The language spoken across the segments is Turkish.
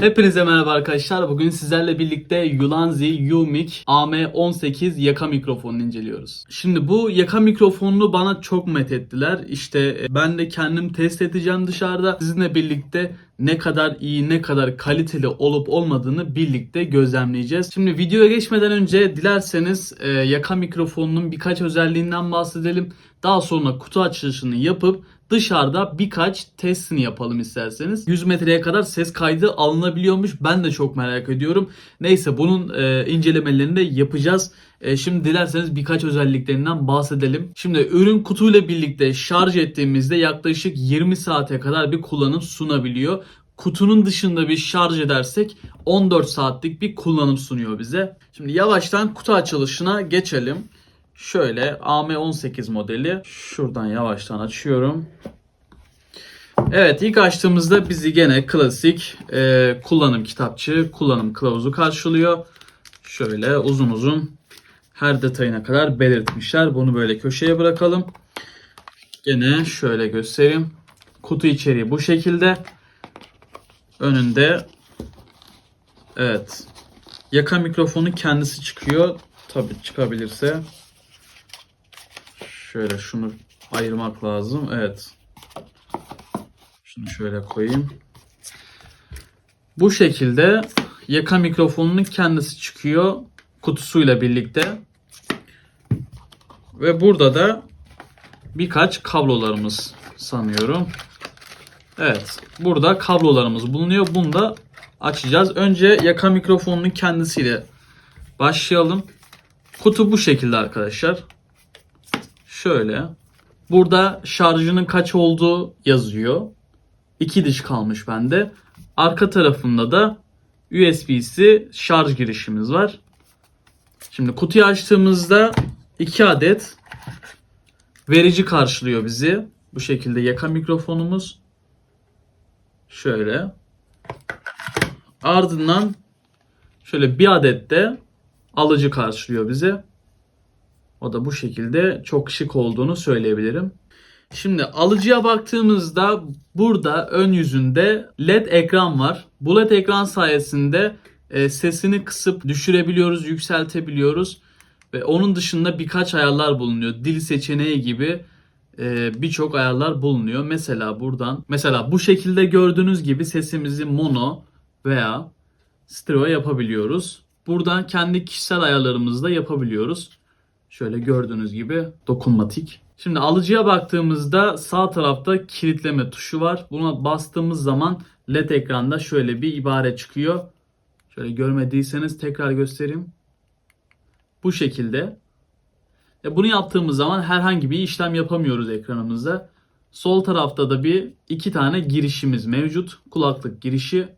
Hepinize merhaba arkadaşlar. Bugün sizlerle birlikte Ulanzi Umic AM18 yaka mikrofonunu inceliyoruz. Şimdi bu yaka mikrofonunu bana çok met ettiler. İşte e, ben de kendim test edeceğim dışarıda. Sizinle birlikte ne kadar iyi, ne kadar kaliteli olup olmadığını birlikte gözlemleyeceğiz. Şimdi videoya geçmeden önce dilerseniz e, yaka mikrofonunun birkaç özelliğinden bahsedelim. Daha sonra kutu açılışını yapıp dışarıda birkaç testini yapalım isterseniz. 100 metreye kadar ses kaydı alınabiliyormuş. Ben de çok merak ediyorum. Neyse bunun e, incelemelerini de yapacağız. E, şimdi dilerseniz birkaç özelliklerinden bahsedelim. Şimdi ürün kutuyla birlikte şarj ettiğimizde yaklaşık 20 saate kadar bir kullanım sunabiliyor. Kutunun dışında bir şarj edersek 14 saatlik bir kullanım sunuyor bize. Şimdi yavaştan kutu açılışına geçelim. Şöyle AM18 modeli. Şuradan yavaştan açıyorum. Evet ilk açtığımızda bizi gene klasik e, kullanım kitapçı, kullanım kılavuzu karşılıyor. Şöyle uzun uzun her detayına kadar belirtmişler. Bunu böyle köşeye bırakalım. Gene şöyle göstereyim. Kutu içeriği bu şekilde. Önünde evet yaka mikrofonu kendisi çıkıyor. Tabi çıkabilirse. Şöyle şunu ayırmak lazım. Evet. Şunu şöyle koyayım. Bu şekilde yaka mikrofonunun kendisi çıkıyor kutusuyla birlikte. Ve burada da birkaç kablolarımız sanıyorum. Evet. Burada kablolarımız bulunuyor. Bunu da açacağız. Önce yaka mikrofonunun kendisiyle başlayalım. Kutu bu şekilde arkadaşlar. Şöyle. Burada şarjının kaç olduğu yazıyor. İki diş kalmış bende. Arka tarafında da USB-C şarj girişimiz var. Şimdi kutuyu açtığımızda iki adet verici karşılıyor bizi. Bu şekilde yaka mikrofonumuz. Şöyle. Ardından şöyle bir adet de alıcı karşılıyor bizi. O da bu şekilde çok şık olduğunu söyleyebilirim. Şimdi alıcıya baktığımızda burada ön yüzünde LED ekran var. Bu LED ekran sayesinde e, sesini kısıp düşürebiliyoruz, yükseltebiliyoruz. Ve onun dışında birkaç ayarlar bulunuyor. Dil seçeneği gibi e, birçok ayarlar bulunuyor. Mesela buradan, mesela bu şekilde gördüğünüz gibi sesimizi mono veya stereo yapabiliyoruz. Buradan kendi kişisel ayarlarımızı da yapabiliyoruz. Şöyle gördüğünüz gibi dokunmatik. Şimdi alıcıya baktığımızda sağ tarafta kilitleme tuşu var. Buna bastığımız zaman LED ekranda şöyle bir ibare çıkıyor. Şöyle görmediyseniz tekrar göstereyim. Bu şekilde. E bunu yaptığımız zaman herhangi bir işlem yapamıyoruz ekranımızda. Sol tarafta da bir iki tane girişimiz mevcut. Kulaklık girişi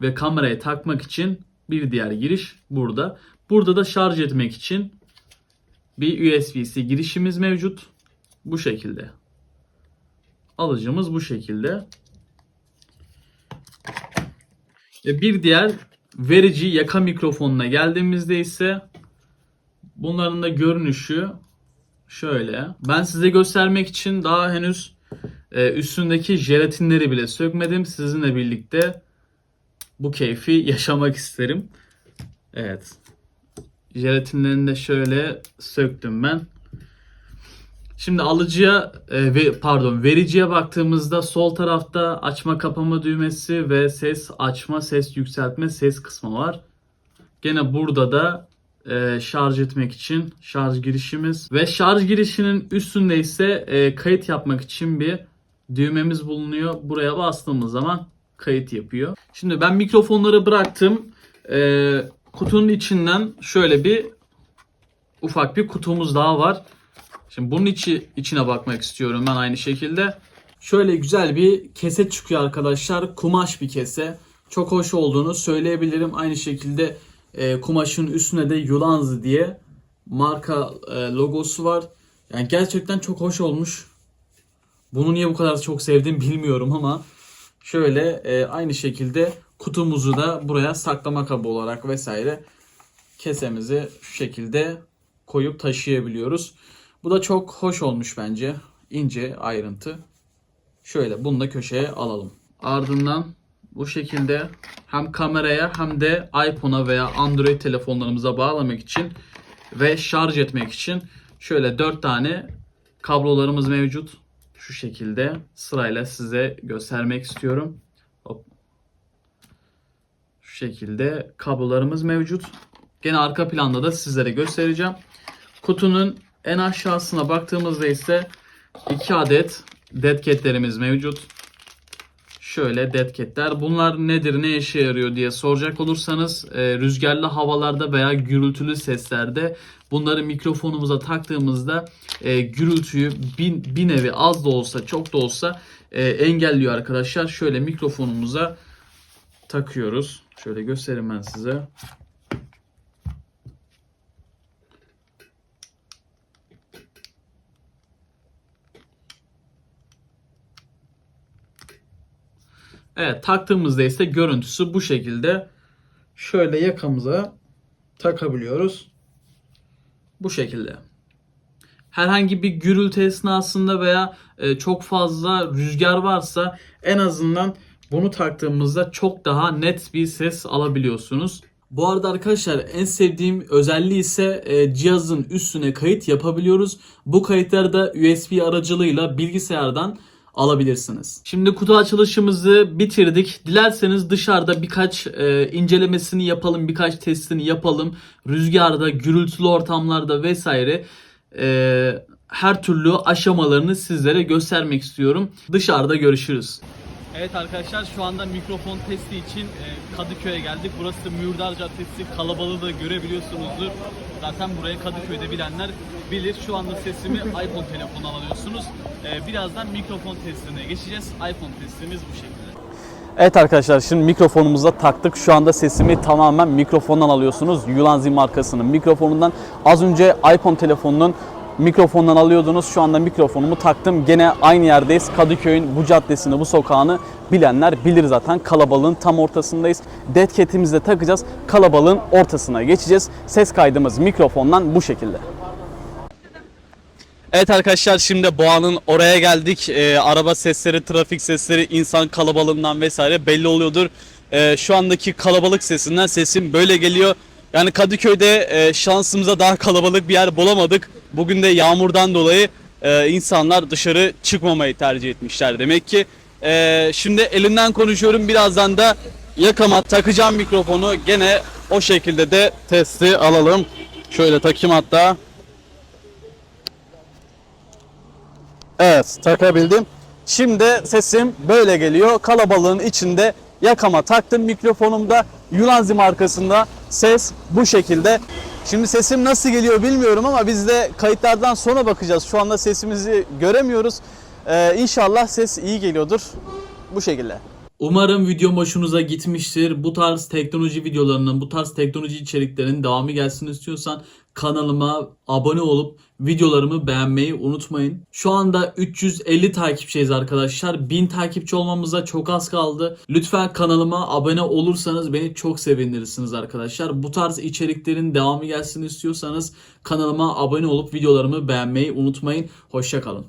ve kameraya takmak için bir diğer giriş burada. Burada da şarj etmek için bir USB-C girişimiz mevcut. Bu şekilde. Alıcımız bu şekilde. Ve bir diğer verici yaka mikrofonuna geldiğimizde ise bunların da görünüşü şöyle. Ben size göstermek için daha henüz e, üstündeki jelatinleri bile sökmedim. Sizinle birlikte bu keyfi yaşamak isterim. Evet. Jelatinlerini de şöyle söktüm ben. Şimdi alıcıya e, pardon vericiye baktığımızda sol tarafta açma kapama düğmesi ve ses açma, ses yükseltme, ses kısmı var. Gene burada da e, şarj etmek için şarj girişimiz ve şarj girişinin üstünde ise e, kayıt yapmak için bir düğmemiz bulunuyor. Buraya bastığımız zaman kayıt yapıyor. Şimdi ben mikrofonları bıraktım. Kutunun içinden şöyle bir ufak bir kutumuz daha var. Şimdi bunun içi içine bakmak istiyorum ben aynı şekilde. Şöyle güzel bir kese çıkıyor arkadaşlar. Kumaş bir kese. Çok hoş olduğunu söyleyebilirim. Aynı şekilde e, kumaşın üstüne de Yulanzi diye marka e, logosu var. Yani gerçekten çok hoş olmuş. Bunu niye bu kadar çok sevdim bilmiyorum ama şöyle e, aynı şekilde kutumuzu da buraya saklama kabı olarak vesaire kesemizi şu şekilde koyup taşıyabiliyoruz. Bu da çok hoş olmuş bence. İnce ayrıntı. Şöyle bunu da köşeye alalım. Ardından bu şekilde hem kameraya hem de iPhone'a veya Android telefonlarımıza bağlamak için ve şarj etmek için şöyle 4 tane kablolarımız mevcut. Şu şekilde sırayla size göstermek istiyorum. Şekilde kablolarımız mevcut. Gene arka planda da sizlere göstereceğim. Kutunun en aşağısına baktığımızda ise 2 adet dead mevcut. Şöyle dead. Bunlar nedir, ne işe yarıyor diye soracak olursanız e, rüzgarlı havalarda veya gürültülü seslerde bunları mikrofonumuza taktığımızda e, gürültüyü bir, bir nevi az da olsa çok da olsa e, engelliyor arkadaşlar. Şöyle mikrofonumuza takıyoruz. Şöyle göstereyim ben size. Evet taktığımızda ise görüntüsü bu şekilde şöyle yakamıza takabiliyoruz. Bu şekilde. Herhangi bir gürültü esnasında veya e, çok fazla rüzgar varsa en azından bunu taktığımızda çok daha net bir ses alabiliyorsunuz. Bu arada arkadaşlar en sevdiğim özelliği ise e, cihazın üstüne kayıt yapabiliyoruz. Bu kayıtları da USB aracılığıyla bilgisayardan alabilirsiniz. Şimdi kutu açılışımızı bitirdik. Dilerseniz dışarıda birkaç e, incelemesini yapalım, birkaç testini yapalım. Rüzgarda, gürültülü ortamlarda vesaire e, her türlü aşamalarını sizlere göstermek istiyorum. Dışarıda görüşürüz. Evet arkadaşlar şu anda mikrofon testi için e, Kadıköy'e geldik. Burası Mürdar Caddesi kalabalığı da görebiliyorsunuzdur. Zaten buraya Kadıköy'de bilenler bilir. Şu anda sesimi iPhone telefonundan alıyorsunuz. E, birazdan mikrofon testine geçeceğiz. iPhone testimiz bu şekilde. Evet arkadaşlar şimdi mikrofonumuza taktık. Şu anda sesimi tamamen mikrofondan alıyorsunuz. Yulanzi markasının mikrofonundan. Az önce iPhone telefonunun mikrofondan alıyordunuz. Şu anda mikrofonumu taktım. Gene aynı yerdeyiz. Kadıköy'ün bu caddesini, bu sokağını bilenler bilir zaten. Kalabalığın tam ortasındayız. Dead cat'imizi de takacağız. Kalabalığın ortasına geçeceğiz. Ses kaydımız mikrofondan bu şekilde. Evet arkadaşlar şimdi Boğa'nın oraya geldik. Ee, araba sesleri, trafik sesleri, insan kalabalığından vesaire belli oluyordur. Ee, şu andaki kalabalık sesinden sesim böyle geliyor. Yani Kadıköy'de e, şansımıza daha kalabalık bir yer bulamadık. Bugün de yağmurdan dolayı e, insanlar dışarı çıkmamayı tercih etmişler demek ki. E, şimdi elimden konuşuyorum birazdan da yakama takacağım mikrofonu. Gene o şekilde de testi alalım. Şöyle takayım hatta. Evet takabildim. Şimdi sesim böyle geliyor. Kalabalığın içinde yakama taktım mikrofonumda. Yulanzi markasında ses bu şekilde. Şimdi sesim nasıl geliyor bilmiyorum ama biz de kayıtlardan sonra bakacağız. Şu anda sesimizi göremiyoruz. Ee, inşallah ses iyi geliyordur. Bu şekilde. Umarım videom hoşunuza gitmiştir. Bu tarz teknoloji videolarının, bu tarz teknoloji içeriklerinin devamı gelsin istiyorsan kanalıma abone olup videolarımı beğenmeyi unutmayın. Şu anda 350 takipçiyiz arkadaşlar. 1000 takipçi olmamıza çok az kaldı. Lütfen kanalıma abone olursanız beni çok sevindirirsiniz arkadaşlar. Bu tarz içeriklerin devamı gelsin istiyorsanız kanalıma abone olup videolarımı beğenmeyi unutmayın. Hoşçakalın.